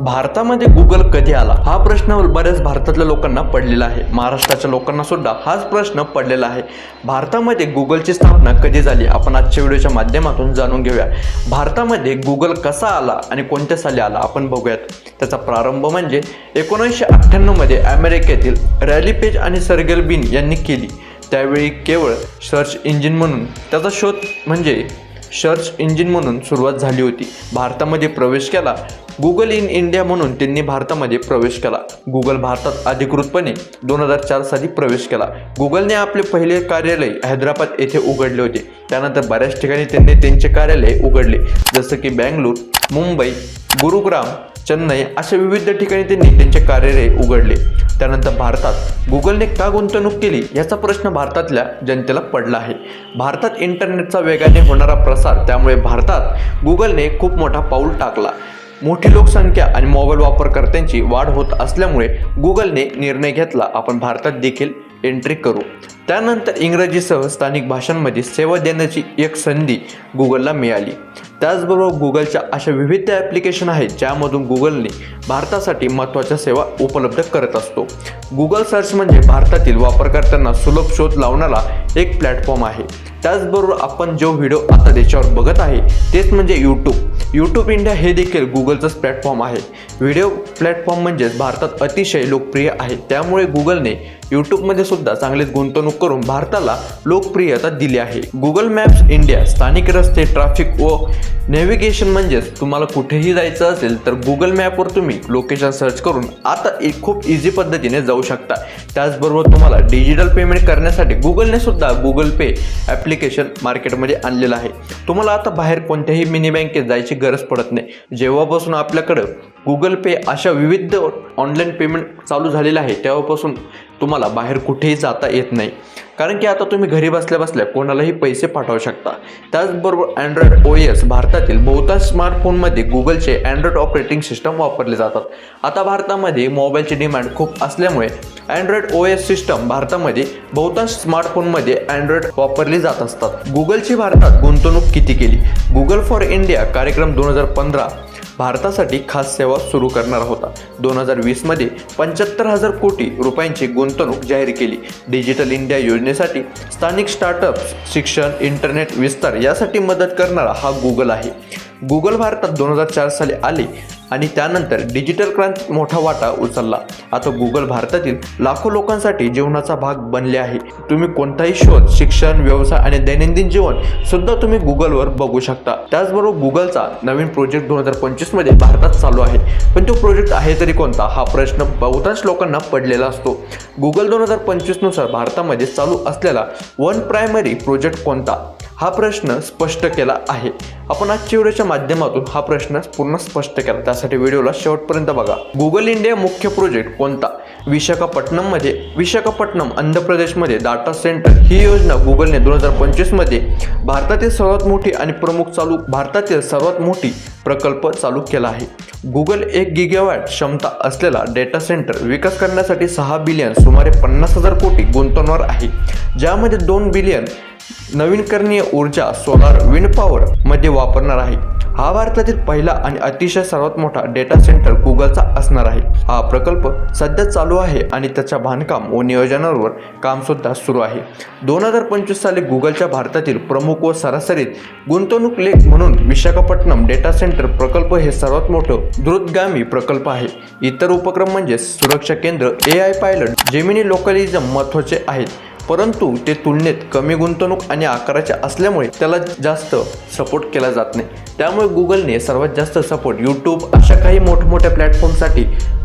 भारतामध्ये गुगल कधी आला? हा प्रश्न बऱ्याच भारतातल्या लोकांना पडलेला आहे. महाराष्ट्राच्या लोकांना सुद्धा हाच प्रश्न पडलेला आहे. भारतामध्ये गुगलची स्थापना कधी झाली? आपण आजच्या व्हिडिओच्या माध्यमातून जाणून घेऊया. भारतामध्ये गुगल कसा आला आणि कोणत्या साली आला? आपण बघूयात. त्याचा प्रारंभ म्हणजे एकोणीसशे अठ्ठ्याण्णवमध्ये अमेरिकेतील रॅली पेज आणि सर्गेल बिन यांनी केली. त्यावेळी केवळ सर्च इंजिन म्हणून त्याचा शोध म्हणजे सर्च इंजिन म्हणून सुरुवात झाली होती. भारतामध्ये प्रवेश केला. गुगल इन इंडिया म्हणून त्यांनी भारतामध्ये प्रवेश केला. गुगल भारतात अधिकृतपणे दोन हजार चार साली प्रवेश केला. गुगलने आपले पहिले कार्यालय हैदराबाद येथे उघडले होते. त्यानंतर बऱ्याच ठिकाणी त्यांनी त्यांचे कार्यालय उघडले. जसं की बँगलोर मुंबई गुरुग्राम चेन्नई अशा विविध ठिकाणी त्यांनी त्यांचे कार्यालय उघडले. त्यानंतर भारतात गुगलने का गुंतवणूक केली याचा प्रश्न भारतातल्या जनतेला पडला आहे. भारतात इंटरनेटचा वेगाने होणारा प्रसार त्यामुळे भारतात गुगलने खूप मोठा पाऊल टाकला. मोठी लोकसंख्या आणि मोबाईल वापरकर्त्यांची वाढ होत असल्यामुळे गुगलने निर्णय घेतला. आपण भारतात देखील एंट्री करू. त्यानंतर इंग्रजीसह स्थानिक भाषांमध्ये सेवा देण्याची एक संधी गुगलला मिळाली. त्याचबरोबर गुगलच्या अशा विविध ॲप्लिकेशन आहेत ज्यामधून गुगलने भारतासाठी महत्त्वाच्या सेवा उपलब्ध करत असतो. गुगल सर्च म्हणजे भारतातील वापरकर्त्यांना सुलभ शोध लावणारा एक प्लॅटफॉर्म आहे. त्याचबरोबर आपण जो व्हिडिओ आता त्याच्यावर बघत आहे तेच म्हणजे यूट्यूब यूट्यूब इंडिया हे देखील गुगलचंच प्लॅटफॉर्म आहे. व्हिडिओ प्लॅटफॉर्म म्हणजेच भारतात अतिशय लोकप्रिय आहे. त्यामुळे गुगलने यूट्यूबमध्ये सुद्धा चांगलीच गुंतवणूक करून भारताला लोकप्रियता दिली आहे. गुगल मॅप्स इंडिया स्थानिक रस्ते ट्रॅफिक व नेव्हिगेशन म्हणजेच तुम्हाला कुठेही जायचं असेल तर गुगल मॅपवर तुम्ही लोकेशन सर्च करून आता एक खूप इझी पद्धतीने जाऊ शकता. त्याचबरोबर तुम्हाला डिजिटल पेमेंट करण्यासाठी गुगलने सुद्धा गुगल पे ॲप्लिकेशन मार्केटमध्ये आणलेलं आहे. तुम्हाला आता बाहेर कोणत्याही मिनी बँकेत जायची गरज पडत नाही. जेव्हापासून आपल्याकडं गुगल पे अशा विविध ऑनलाईन पेमेंट चालू झालेलं आहे तेव्हापासून तुम्हाला बाहेर कुठेही जाता येत नाही. कारण की आता तुम्ही घरी बसल्या बसल्या कोणालाही पैसे पाठवू शकता. त्याचबरोबर अँड्रॉइड ओ एस भारतातील बहुतांश स्मार्टफोनमध्ये गुगलचे अँड्रॉइड ऑपरेटिंग सिस्टम वापरले जातात. आता भारतामध्ये मोबाईलची डिमांड खूप असल्यामुळे अँड्रॉइड ओ एस सिस्टम भारतामध्ये बहुतांश स्मार्टफोनमध्ये अँड्रॉइड वापरली जात असतात. गुगलची भारतात गुंतवणूक किती केली? गुगल फॉर इंडिया कार्यक्रम दोन हजार पंधरा भारतासाठी खास सेवा सुरू करणार होता. दोन हजार वीसमध्ये पंच्याहत्तर हजार कोटी रुपयांची गुंतवणूक जाहीर केली. डिजिटल इंडिया योजनेसाठी स्थानिक स्टार्टअप्स शिक्षण इंटरनेट विस्तार यासाठी मदत करणारा हा गुगल आहे. गुगल भारतात दोन हजार चार साली आले. आणि त्यानंतर डिजिटल क्रांतीत मोठा वाटा उचलला. आता गुगल भारतातील लाखो लोकांसाठी जीवनाचा भाग बनले आहे. तुम्ही कोणताही शोध शिक्षण व्यवसाय आणि दैनंदिन जीवन सुद्धा तुम्ही गुगलवर बघू शकता. त्याचबरोबर गुगलचा नवीन प्रोजेक्ट दोन हजार पंचवीसमध्ये भारतात चालू आहे. पण तो प्रोजेक्ट आहे तरी कोणता? हा प्रश्न बहुतांश लोकांना पडलेला असतो. गुगल दोन हजार पंचवीसनुसार भारतामध्ये चालू असलेला वन प्रायमरी प्रोजेक्ट कोणता? हा प्रश्न स्पष्ट केला आहे. आपण आजच्या व्हिडिओच्या माध्यमातून हा प्रश्न पूर्ण स्पष्ट केला. त्यासाठी व्हिडिओला शेवटपर्यंत बघा. गुगल इंडिया मुख्य प्रोजेक्ट कोणता? विशाखापट्टणममध्ये विशाखापट्टणम आंध्र प्रदेशमध्ये डाटा सेंटर ही योजना गुगलने दोन हजार पंचवीसमध्ये भारतातील सर्वात मोठी आणि प्रमुख चालू भारतातील सर्वात मोठी प्रकल्प चालू केला आहे. गुगल एक गिगावॅट क्षमता असलेला डेटा सेंटर विकास करण्यासाठी सहा बिलियन सुमारे पन्नास हजार कोटी गुंतवणार आहे. ज्यामध्ये दोन बिलियन नवीनकरणीय ऊर्जा सोलार विंड पॉवर मध्ये वापरणार आहे. हा भारतातील पहिला आणि अतिशय सर्वात मोठा डेटा सेंटर गुगलचा असणार आहे. हा प्रकल्प सध्या चालू आहे आणि त्याच्या बांधकाम व नियोजनावर काम सुद्धा सुरू आहे. दोन हजार पंचवीस साली गुगलच्या भारतातील प्रमुख व सरासरीत गुंतवणूक लेख म्हणून विशाखापट्टणम डेटा सेंटर प्रकल्प हे सर्वात मोठं द्रुतगामी प्रकल्प आहे. इतर उपक्रम म्हणजे सुरक्षा केंद्र A I pilot Gemini localism महत्त्वाचे आहेत. परंतु ते तुलनेत कमी गुंतवणूक आणि आकाराचे असल्यामुळे त्याला जास्त सपोर्ट केला जात नाही. त्यामुळे गुगलने सर्वात जास्त सपोर्ट यूट्यूब अशा काही मोठमोठ्या प्लॅटफॉर्मसाठी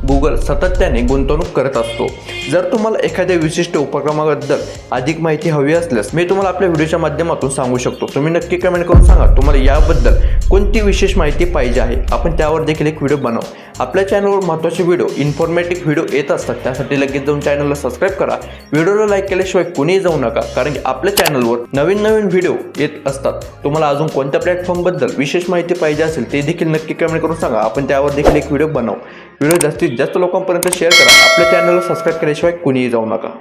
गुगल सातत्याने गुंतवणूक करत असतो. जर तुम्हाला एखाद्या विशिष्ट उपक्रमाबद्दल अधिक माहिती हवी असल्यास मी तुम्हाला आपल्या व्हिडिओच्या माध्यमातून सांगू शकतो. तुम्ही नक्की कमेंट करून सांगा. तुम्हाला याबद्दल कोणती विशेष माहिती पाहिजे आहे आपण त्यावर देखील एक व्हिडिओ बनवू. आपल्या चॅनलवर महत्त्वाचे व्हिडिओ इन्फॉर्मेटिव्ह व्हिडिओ येत असतात त्यासाठी लगेच जाऊन चॅनलला सबस्क्राईब करा. व्हिडिओला लाईक केल्याशिवाय कुणीही जाऊ नका कारण की आपल्या चॅनलवर नवीन नवीन व्हिडिओ येत असतात. तुम्हाला अजून कोणत्या प्लॅटफॉर्मबद्दल विशेष माहिती पाहिजे असेल ते देखील नक्की कमेंट करून सांगा. आपण त्यावर देखील एक व्हिडिओ बनवू. व्हिडिओ जास्तीत जास्त लोकांपर्यंत शेअर करा. आपल्या चॅनलला सबस्क्राईब केल्याशिवाय कुणीही जाऊ नका.